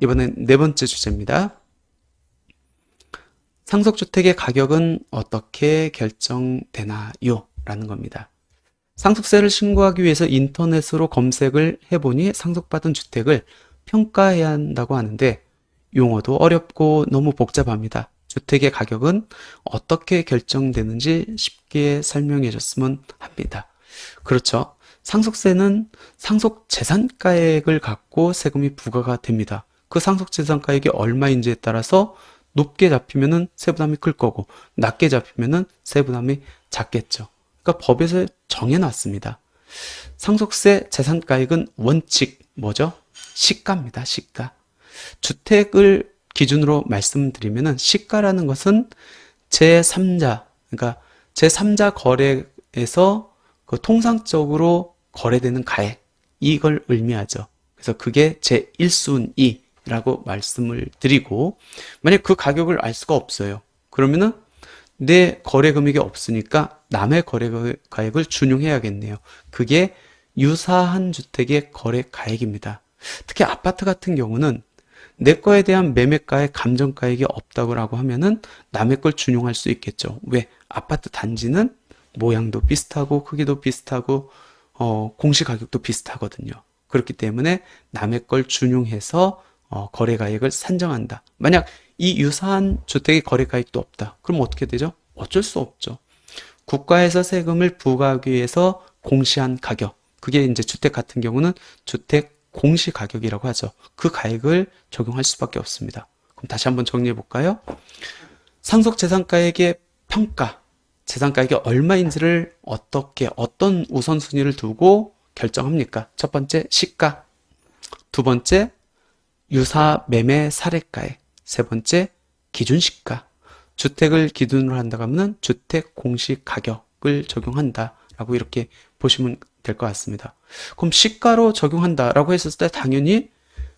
이번엔 네 번째 주제입니다. 상속주택의 가격은 어떻게 결정되나요? 라는 겁니다. 상속세를 신고하기 위해서 인터넷으로 검색을 해보니 상속받은 주택을 평가해야 한다고 하는데 용어도 어렵고 너무 복잡합니다. 주택의 가격은 어떻게 결정되는지 쉽게 설명해 줬으면 합니다. 그렇죠. 상속세는 상속 재산가액을 갖고 세금이 부과가 됩니다. 그 상속 재산 가액이 얼마인지에 따라서 높게 잡히면은 세부담이 클 거고 낮게 잡히면은 세부담이 작겠죠. 그러니까 법에서 정해놨습니다. 상속세 재산가액은 원칙 뭐죠? 시가입니다. 시가. 주택을 기준으로 말씀드리면은 시가라는 것은 제3자 그러니까 제3자 거래에서 그 통상적으로 거래되는 가액 이걸 의미하죠. 그래서 그게 제1순위 라고 말씀을 드리고 만약 그 가격을 알 수가 없어요. 그러면은 내 거래 금액이 없으니까 남의 거래 가액을 준용해야겠네요. 그게 유사한 주택의 거래 가액입니다. 특히 아파트 같은 경우는 내 거에 대한 매매가의 감정가액이 없다고 하면은 남의 걸 준용할 수 있겠죠. 왜? 아파트 단지는 모양도 비슷하고 크기도 비슷하고 어, 공시 가격도 비슷하거든요. 그렇기 때문에 남의 걸 준용해서 어, 거래가액을 산정한다. 만약 이 유사한 주택의 거래가액도 없다. 그럼 어떻게 되죠? 어쩔 수 없죠. 국가에서 세금을 부과하기 위해서 공시한 가격. 그게 이제 주택 같은 경우는 주택 공시 가격이라고 하죠. 그 가액을 적용할 수밖에 없습니다. 그럼 다시 한번 정리해 볼까요? 상속 재산가액의 평가, 재산가액이 얼마인지를 어떻게 어떤 우선순위를 두고 결정합니까? 첫 번째 시가, 두 번째 유사 매매 사례가액, 세 번째 기준 시가. 주택을 기준으로 한다고 하면 주택 공시 가격을 적용한다라고 이렇게 보시면 될 것 같습니다. 그럼 시가로 적용한다라고 했을 때 당연히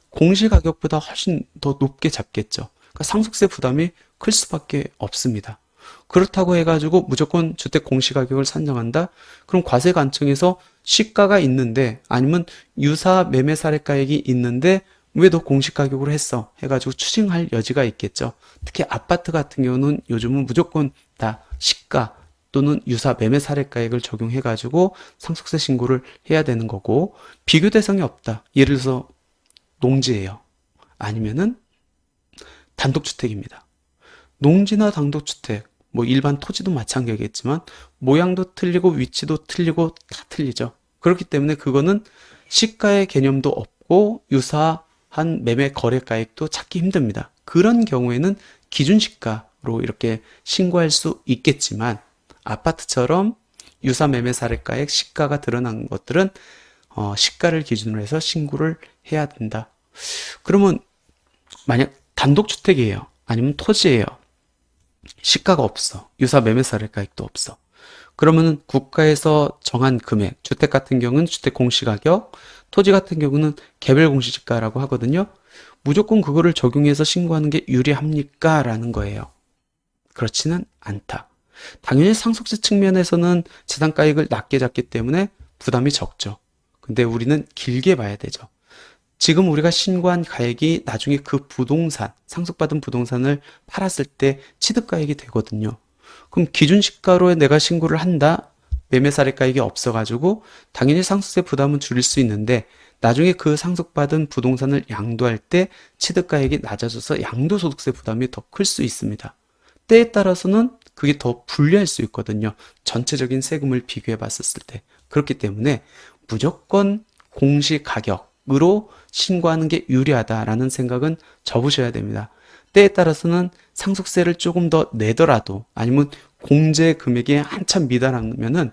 공시 가격보다 훨씬 더 높게 잡겠죠. 그러니까 상속세 부담이 클 수밖에 없습니다. 그렇다고 해가지고 무조건 주택 공시 가격을 산정한다? 그럼 과세 관청에서 시가가 있는데 아니면 유사 매매 사례가액이 있는데 왜 너 공시 가격으로 했어? 해가지고 추징할 여지가 있겠죠. 특히 아파트 같은 경우는 요즘은 무조건 다 시가 또는 유사 매매 사례가액을 적용해가지고 상속세 신고를 해야 되는 거고 비교 대상이 없다. 예를 들어서 농지예요. 아니면은 단독주택입니다. 농지나 단독주택, 뭐 일반 토지도 마찬가지겠지만 모양도 틀리고 위치도 틀리고 다 틀리죠. 그렇기 때문에 그거는 시가의 개념도 없고 유사 한 매매 거래가액도 찾기 힘듭니다. 그런 경우에는 기준시가로 이렇게 신고할 수 있겠지만 아파트처럼 유사 매매 사례가액 시가가 드러난 것들은 어, 시가를 기준으로 해서 신고를 해야 된다. 그러면 만약 단독주택이에요. 아니면 토지예요. 시가가 없어. 유사 매매 사례가액도 없어. 그러면은 국가에서 정한 금액, 주택 같은 경우는 주택 공시가격, 토지 같은 경우는 개별 공시지가라고 하거든요. 무조건 그거를 적용해서 신고하는 게 유리합니까? 라는 거예요. 그렇지는 않다. 당연히 상속세 측면에서는 재산가액을 낮게 잡기 때문에 부담이 적죠. 근데 우리는 길게 봐야 되죠. 지금 우리가 신고한 가액이 나중에 그 부동산, 상속받은 부동산을 팔았을 때 취득가액이 되거든요. 그럼 기준 시가로 내가 신고를 한다? 매매 사례가액이 없어가지고 당연히 상속세 부담은 줄일 수 있는데 나중에 그 상속받은 부동산을 양도할 때 취득가액이 낮아져서 양도소득세 부담이 더 클 수 있습니다. 때에 따라서는 그게 더 불리할 수 있거든요. 전체적인 세금을 비교해 봤었을 때. 그렇기 때문에 무조건 공시 가격으로 신고하는 게 유리하다라는 생각은 접으셔야 됩니다. 때에 따라서는 상속세를 조금 더 내더라도 아니면 공제 금액이 한참 미달하면은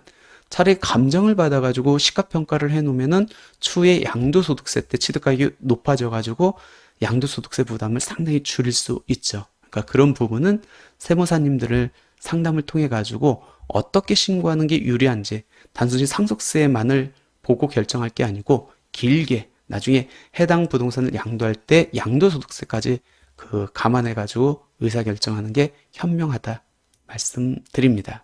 차라리 감정을 받아가지고 시가평가를 해놓으면은 추후에 양도소득세 때 취득가격이 높아져가지고 양도소득세 부담을 상당히 줄일 수 있죠. 그러니까 그런 부분은 세무사님들을 상담을 통해 가지고 어떻게 신고하는 게 유리한지 단순히 상속세만을 보고 결정할 게 아니고 길게 나중에 해당 부동산을 양도할 때 양도소득세까지 그 감안해 가지고 의사 결정하는 게 현명하다 말씀드립니다.